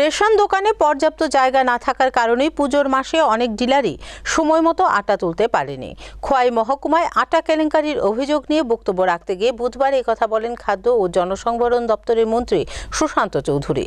Ration দোকানে পর্যাপ্ত জায়গা না থাকার কারণেই পুজোর মাসে অনেক ডিলারই সময় মতো আটা তুলতে পারেনি। খোয়াই মহকুমায় আটা কেলেঙ্কারির অভিযোগ নিয়ে বক্তব্য রাখতে গিয়ে বুধবার কথা বলেন খাদ্য ও জনসংবরণ দপ্তরের মন্ত্রী সুশান্ত চৌধুরী।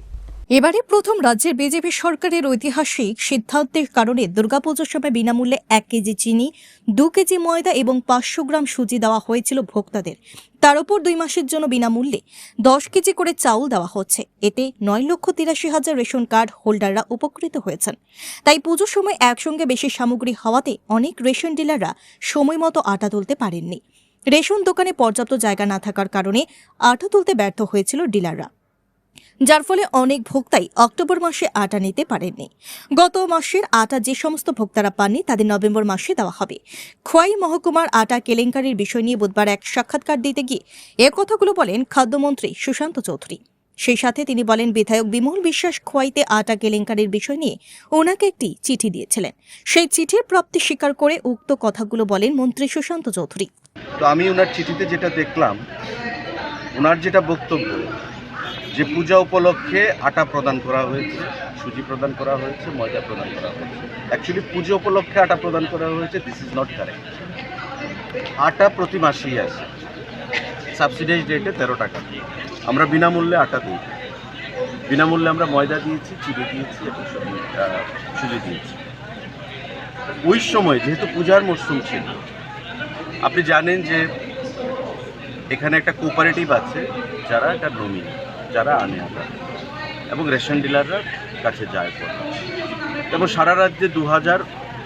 এবারে প্রথম রাজ্যের বিজেপি সরকারের ঐতিহাসিক সিদ্ধান্তের কারণে দুর্গাপুজোর সময় বিনামূল্যে এক কেজি চিনি, দু কেজি ময়দা এবং পাঁচশো গ্রাম সুজি দেওয়া হয়েছিল ভোক্তাদের। তার উপর দুই মাসের জন্য বিনামূল্যে দশ কেজি করে চাউল দেওয়া হচ্ছে। এতে নয় লক্ষ তিরাশি হাজার রেশন কার্ড হোল্ডাররা উপকৃত হয়েছেন। তাই পুজোর সময় একসঙ্গে বেশি সামগ্রী হওয়াতে অনেক রেশন ডিলাররা সময় মতো আটা তুলতে পারেননি। রেশন দোকানে পর্যাপ্ত জায়গা না থাকার কারণে আটা তুলতে ব্যর্থ হয়েছিল ডিলাররা। যার ফলে অনেক ভোক্তাই অক্টোবর মাসে আটা নিতে পারেননি। গত মাসের আটা যে সমস্ত ভোক্তারা পাননি, তাদের নভেম্বর মাসে দেওয়া হবে। খোয়াই মহকুমার আটা কেলেঙ্কারির বিষয় নিয়ে বুধবার এক সাক্ষাৎকার দিতে গিয়ে এ কথাগুলো বলেন খাদ্যমন্ত্রী সুশান্ত চৌধুরী। সেই সাথে তিনি বলেন, বিধায়ক বিমল বিশ্বাস খোয়াইতে আটা কেলেঙ্কারির বিষয় নিয়ে ওনাকে একটি চিঠি দিয়েছিলেন। সেই চিঠির প্রাপ্তি স্বীকার করে উক্ত কথাগুলো বলেন মন্ত্রী সুশান্ত চৌধুরী। তো আমি ওনার চিঠিতে যেটা দেখলাম, ওনার যেটা বক্তব্য যে পূজা উপলক্ষে আটা প্রদান করা হয়েছে, সুজি প্রদান করা হয়েছে, ময়দা প্রদান করা হয়েছে। অ্যাকচুয়ালি পুজো উপলক্ষে আটা প্রদান করা হয়েছে দিস ইজ নট কারেক্ট আটা প্রতি মাসেই আসে। সাবসিডাইজ রেটে তেরো টাকা আমরা বিনামূল্যে আটা দিই। বিনামূল্যে আমরা ময়দা দিয়েছি চিড়ে দিয়েছি এবং সুজি দিয়েছি। ওই সময় যেহেতু পূজার মরশুম ছিল, আপনি জানেন যে এখানে একটা কোঅপারেটিভ আছে যারা এটা নমিনি। যারা আনে আটা এবং রেশন ডিলাররা কাছে যায় পরে। এবং সারা রাজ্যে দু হাজার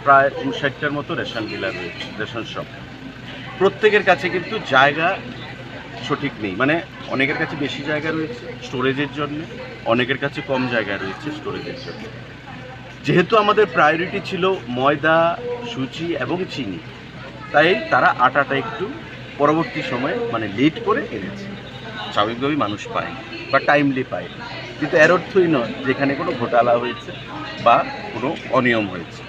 প্রায় উনষাটটার মতো রেশন ডিলার রয়েছে রেশন শপ প্রত্যেকের কাছে কিন্তু জায়গা সঠিক নেই। মানে অনেকের কাছে বেশি জায়গা রয়েছে স্টোরেজের জন্য, অনেকের কাছে কম জায়গা রয়েছে স্টোরেজের জন্য। যেহেতু আমাদের প্রায়োরিটি ছিল ময়দা, সুজি এবং চিনি, তাই তারা আটাটা একটু পরবর্তী সময়ে মানে লেট করে এনেছে। স্বাভাবিকভাবেই মানুষ পায় বা টাইমলি পায় কিন্তু এর অর্থই নয় যেখানে কোনো ঘোটালা হয়েছে বা কোনো অনিয়ম হয়েছে।